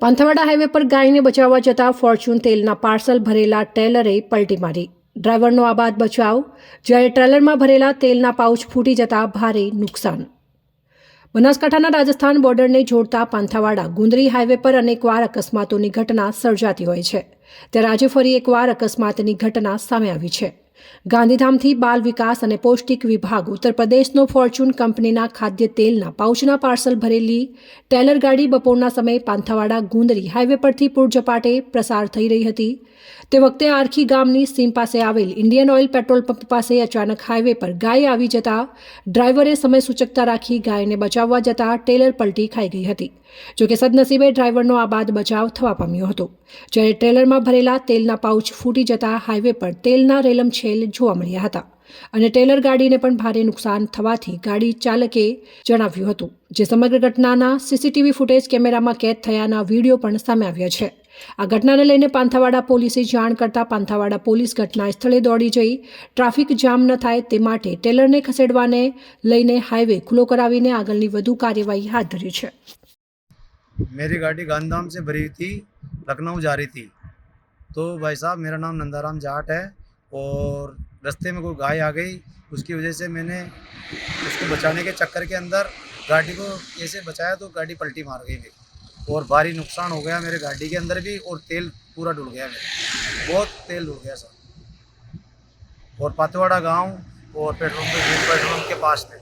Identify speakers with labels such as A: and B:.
A: Panthawada highway પર ગાયને બચાવવા જતા ફોર્ચ્યુન તેલના પાર્સલ ભરેલા ટેલરે પલટી મારી. ડ્રાઈવરનો આબાદ બચાવ, જ્યારે ટ્રેલરમાં ભરેલા તેલના પાઉચ ફૂટી જતા ભારે નુકસાન. બનાસકાંઠાના રાજસ્થાન બોર્ડરને જોડતા પાંથાવાડા, ગુંદરી હાઈવે પર અનેકવાર અકસ્માતોની ઘટના સર્જાતી હોય છે. ત્યારે આજે ફરી એકવાર અકસ્માતની ઘટના સામે આવી છે. ગાંધીધામથી બાલ વિકાસ અને પૌષ્ટિક વિભાગ ઉત્તર પ્રદેશનો ફોર્ચ્યુન કંપનીના ખાદ્ય તેલના પાઉચના પાર્સલ ભરેલી ટેલર ગાડી બપોરના સમયે પાંથાવાડા ગુંદરી હાઈવે પરથી પૂરજપાટે પ્રસાર થઈ રહી હતી. તે વખતે આરખી ગામની સીમ પાસે આવેલ ઇન્ડિયન ઓઇલ પેટ્રોલ પંપ પાસે અચાનક હાઈવે પર ગાય આવી જતા ડ્રાઈવરે સમય સૂચકતા રાખી ગાયને બચાવવા જતા ટેલર પલટી ખાઈ ગઈ હતી. જોકે સદનસીબે ડ્રાઈવરનો આબાદ બચાવ થવા પામ્યો હતો. જ્યારે ટ્રેલરમાં ભરેલા તેલના પાઉચ ફૂટી જતા હાઈવે પર તેલના રેલમછેલ જોવા મળ્યા હતા અને ટેલર ગાડીને પણ ભારે નુકસાન થવાથી ગાડી ચાલકે જણાવ્યું હતું જે સમગ્ર ઘટનાના સીસીટીવી ફૂટેજ કેમેરામાં કેદ થયાના વિડીયો પણ સામે આવ્યા છે આ ઘટનાને લઈને પાંથાવાડા પોલીસે જાણ કરતા પાંથાવાડા પોલીસ ઘટના સ્થળે દોડી જઈ ટ્રાફિક જામ ન થાય તે માટે ટેલરને ખસેડવાને લઈને હાઈવે ખુલ્લો કરાવીને આગળની વધુ કાર્યવાહી હાથ ધરી છે
B: मेरी गाड़ी गांधीधाम से भरी थी लखनऊ जा रही थी तो भाई साहब मेरा नाम नंदाराम जाट है और रास्ते में कोई गाय आ गई, उसकी वजह से मैंने उसको बचाने के चक्कर के अंदर गाड़ी को ऐसे बचाया तो गाड़ी पलटी मार गई मेरी। और भारी नुकसान हो गया मेरे गाड़ी के अंदर भी और तेल पूरा डूब गया मेरा। बहुत तेल डूब गया सर। और पातवाड़ा गाँव और पेट्रोल पेट्रोल पंप के पास में।